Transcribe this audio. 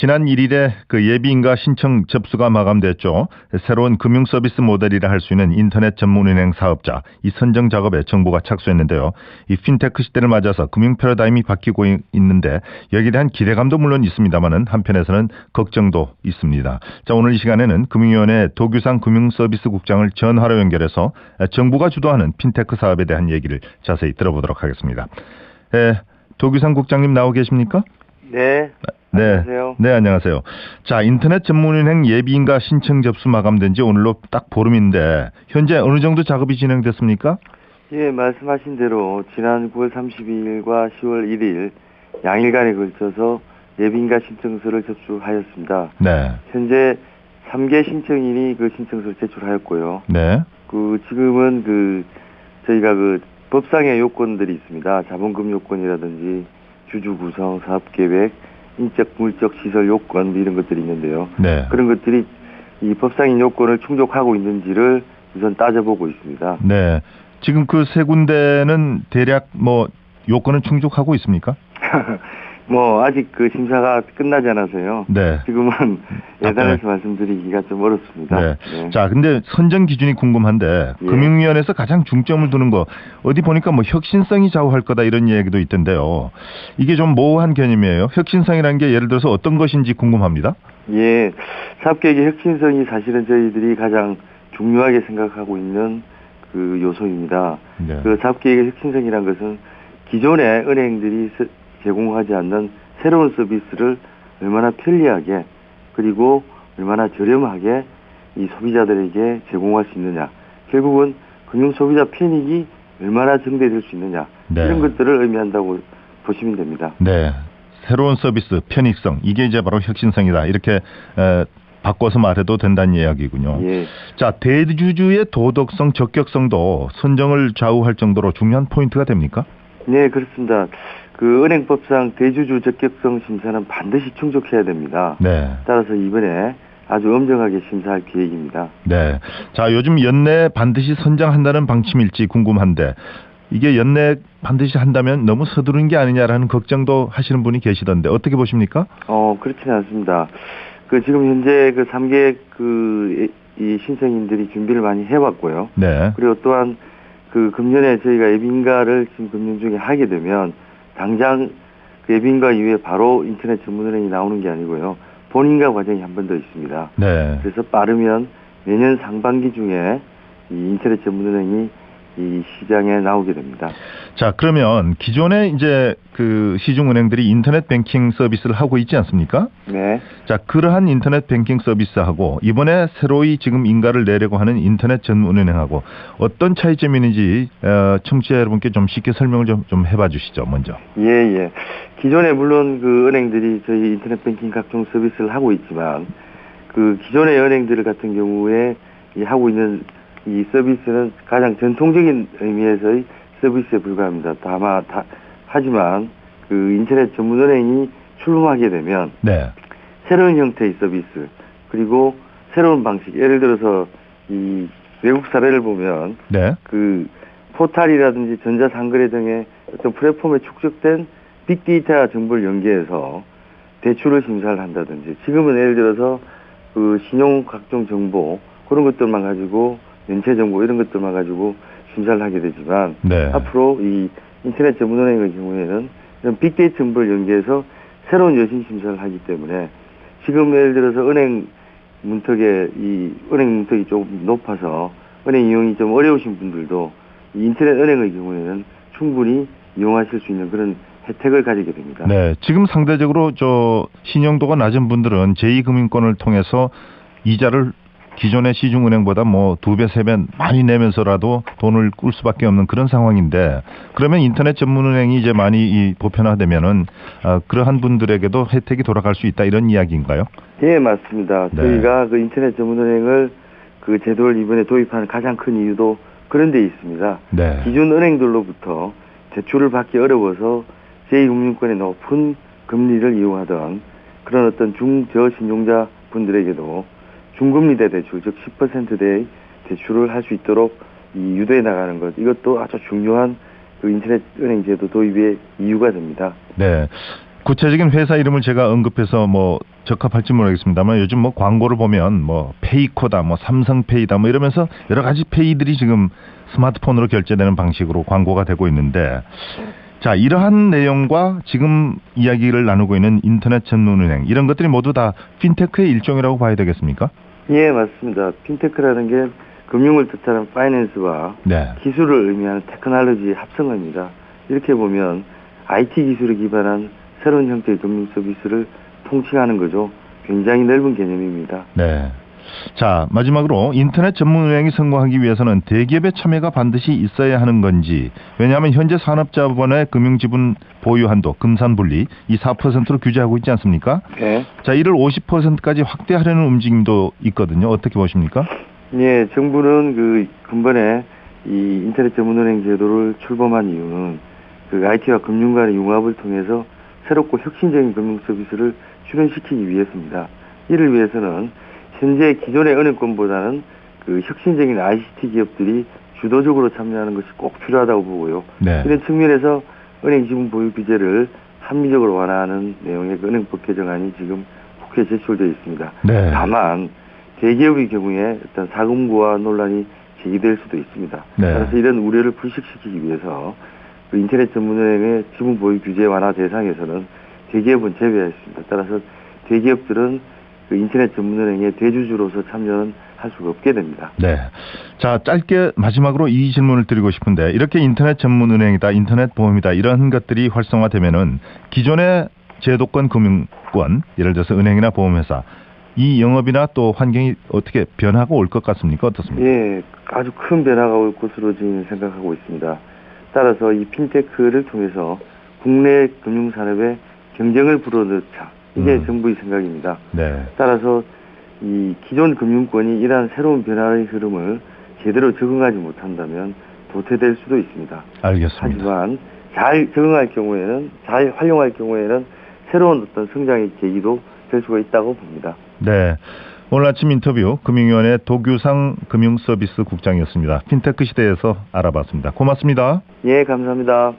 지난 1일에 그 예비인가 신청 접수가 마감됐죠. 새로운 금융 서비스 모델이라 할 수 있는 인터넷 전문은행 사업자 이 선정 작업에 정부가 착수했는데요. 이 핀테크 시대를 맞아서 금융 패러다임이 바뀌고 이- 있는데 여기에 대한 기대감도 물론 있습니다만은 한편에서는 걱정도 있습니다. 자 오늘 이 시간에는 금융위원회 도규상 금융서비스국장을 전화로 연결해서 정부가 주도하는 핀테크 사업에 대한 얘기를 자세히 들어보도록 하겠습니다. 에, 도규상 국장님 나오 계십니까? 네. 네. 안녕하세요. 네, 안녕하세요. 자, 인터넷 전문은행 예비인가 신청 접수 마감된 지 오늘로 딱 보름인데 현재 어느 정도 작업이 진행됐습니까? 예, 말씀하신 대로 지난 9월 32일과 10월 1일 양일간에 걸쳐서 예비인가 신청서를 접수하였습니다. 네. 현재 3개 신청인이 그 신청서를 제출하였고요. 네. 그 지금은 그 저희가 그 법상의 요건들이 있습니다. 자본금 요건이라든지 주주 구성, 사업 계획, 인적 물적 시설 요건 뭐 이런 것들이 있는데요. 네. 그런 것들이 이 법상인 요건을 충족하고 있는지를 우선 따져보고 있습니다. 네. 지금 그 세 군데는 대략 뭐 요건은 충족하고 있습니까? 뭐 아직 그 심사가 끝나지 않아서요. 네. 지금은 답변을- 예단해서 말씀드리기가 좀 어렵습니다. 네. 네. 자, 근데 선정 기준이 궁금한데 예. 금융위원회에서 가장 중점을 두는 거 어디 보니까 뭐 혁신성이 좌우할 거다 이런 얘기도 있던데요. 이게 좀 모호한 개념이에요. 혁신성이라는 게 예를 들어서 어떤 것인지 궁금합니다. 예, 사업계획의 혁신성이 사실은 저희들이 가장 중요하게 생각하고 있는 그 요소입니다. 네. 그 사업계획의 혁신성이란 것은 기존의 은행들이 스- 제공하지 않는 새로운 서비스를 얼마나 편리하게 그리고 얼마나 저렴하게 이 소비자들에게 제공할 수 있느냐. 결국은 금융 소비자 편익이 얼마나 증대될 수 있느냐. 네. 이런 것들을 의미한다고 보시면 됩니다. 네. 새로운 서비스, 편익성, 이게 이제 바로 혁신성이다. 이렇게 에, 바꿔서 말해도 된다는 이야기군요. 예. 자, 대주주의 도덕성, 적격성도 선정을 좌우할 정도로 중요한 포인트가 됩니까? 네, 그렇습니다. 그 은행법상 대주주 적격성 심사는 반드시 충족해야 됩니다. 네. 따라서 이번에 아주 엄정하게 심사할 계획입니다. 네. 자, 요즘 연내 반드시 선정한다는 방침일지 궁금한데 이게 연내 반드시 한다면 너무 서두른 게 아니냐라는 걱정도 하시는 분이 계시던데 어떻게 보십니까? 어, 그렇지는 않습니다. 그 지금 현재 그 3개 그이 신청인들이 준비를 많이 해왔고요. 네. 그리고 또한 그 금년에 저희가 예비인가를 지금 금년 중에 하게 되면 당장 그 예비인가 이후에 바로 인터넷 전문은행이 나오는 게 아니고요. 본인가 과정이 한 번 더 있습니다. 네. 그래서 빠르면 내년 상반기 중에 이 인터넷 전문은행이 이 시장에 나오게 됩니다. 자, 그러면 기존에 이제 그 시중 은행들이 인터넷 뱅킹 서비스를 하고 있지 않습니까? 네. 자, 그러한 인터넷 뱅킹 서비스하고 이번에 새로이 지금 인가를 내려고 하는 인터넷 전문 은행하고 어떤 차이점이 있는지 어, 청취자 여러분께 좀 쉽게 설명을 좀, 좀 해봐 주시죠, 먼저. 예, 예. 기존에 물론 그 은행들이 저희 인터넷 뱅킹 각종 서비스를 하고 있지만 그 기존의 은행들 같은 경우에 이 하고 있는 이 서비스는 가장 전통적인 의미에서의 서비스에 불과합니다. 다만 다 하지만 그 인터넷 전문은행이 출범하게 되면 네. 새로운 형태의 서비스 그리고 새로운 방식 예를 들어서 이 외국 사례를 보면 네. 그 포탈이라든지 전자상거래 등의 어떤 플랫폼에 축적된 빅데이터 정보를 연계해서 대출을 심사를 한다든지 지금은 예를 들어서 그 신용 각종 정보 그런 것들만 가지고 연체 정보 이런 것들만 가지고 심사를 하게 되지만 네. 앞으로 이 인터넷 전문은행의 경우에는 이런 빅데이터 정보를 연계해서 새로운 여신 심사를 하기 때문에 지금 예를 들어서 은행 문턱에 이 은행 문턱이 조금 높아서 은행 이용이 좀 어려우신 분들도 이 인터넷 은행의 경우에는 충분히 이용하실 수 있는 그런 혜택을 가지게 됩니다. 네. 지금 상대적으로 저 신용도가 낮은 분들은 제2금융권을 통해서 이자를 기존의 시중은행보다 뭐 두 배, 세 배 많이 내면서라도 돈을 꿀 수밖에 없는 그런 상황인데 그러면 인터넷 전문은행이 이제 많이 이 보편화되면은 아, 그러한 분들에게도 혜택이 돌아갈 수 있다 이런 이야기인가요? 예, 맞습니다. 네. 저희가 그 인터넷 전문은행을 그 제도를 이번에 도입하는 가장 큰 이유도 그런 데 있습니다. 네. 기존 은행들로부터 대출을 받기 어려워서 제2금융권의 높은 금리를 이용하던 그런 어떤 중저신용자 분들에게도 중금리 대 대출, 즉 10%대의 대출을 할 수 있도록 이 유도해 나가는 것 이것도 아주 중요한 그 인터넷 은행 제도 도입의 이유가 됩니다. 네. 구체적인 회사 이름을 제가 언급해서 뭐 적합할지 모르겠습니다만 요즘 뭐 광고를 보면 뭐 페이코다, 뭐 삼성페이다, 뭐 이러면서 여러 가지 페이들이 지금 스마트폰으로 결제되는 방식으로 광고가 되고 있는데 자 이러한 내용과 지금 이야기를 나누고 있는 인터넷 전문은행 이런 것들이 모두 다 핀테크의 일종이라고 봐야 되겠습니까? 예, 맞습니다. 핀테크라는 게 금융을 뜻하는 파이낸스와 네, 기술을 의미하는 테크놀로지의 합성어입니다. 이렇게 보면 IT 기술에 기반한 새로운 형태의 금융 서비스를 통칭하는 거죠. 굉장히 넓은 개념입니다. 네. 자 마지막으로 인터넷 전문 은행이 성공하기 위해서는 대기업의 참여가 반드시 있어야 하는 건지 왜냐하면 현재 산업자본의 금융지분 보유 한도 금산분리 이 4%로 규제하고 있지 않습니까? 네. 자 이를 50%까지 확대하려는 움직임도 있거든요. 어떻게 보십니까? 예, 정부는 그 근본에 이 인터넷 전문 은행 제도를 출범한 이유는 그 IT와 금융 간의 융합을 통해서 새롭고 혁신적인 금융 서비스를 실현시키기 위해서입니다. 이를 위해서는 현재 기존의 은행권보다는 그 혁신적인 ICT 기업들이 주도적으로 참여하는 것이 꼭 필요하다고 보고요. 네. 이런 측면에서 은행 지분 보유 규제를 합리적으로 완화하는 내용의 그 은행법 개정안이 지금 국회에 제출되어 있습니다. 네. 다만 대기업의 경우에 어떤 사금구와 논란이 제기될 수도 있습니다. 네. 따라서 이런 우려를 불식시키기 위해서 그 인터넷 전문은행의 지분 보유 규제 완화 대상에서는 대기업은 제외했습니다. 따라서 대기업들은 그 인터넷 전문은행의 대주주로서 참여는 할 수가 없게 됩니다. 네. 자, 짧게 마지막으로 이 질문을 드리고 싶은데 이렇게 인터넷 전문 은행이다, 인터넷 보험이다 이런 것들이 활성화되면은 기존의 제도권 금융권, 예를 들어서 은행이나 보험회사 이 영업이나 또 환경이 어떻게 변하고 올 것 같습니까? 어떻습니까? 예, 아주 큰 변화가 올 것으로 지금 생각하고 있습니다. 따라서 이 핀테크를 통해서 국내 금융산업의 경쟁을 불어넣자. 이게 음. 정부의 생각입니다. 네. 따라서 이 기존 금융권이 이러한 새로운 변화의 흐름을 제대로 적응하지 못한다면 도태될 수도 있습니다. 알겠습니다. 하지만 잘 적응할 경우에는 잘 활용할 경우에는 새로운 어떤 성장의 계기도 될 수가 있다고 봅니다. 네. 오늘 아침 인터뷰 금융위원회 도규상 금융서비스 국장이었습니다. 핀테크 시대에서 알아봤습니다. 고맙습니다. 예, 감사합니다.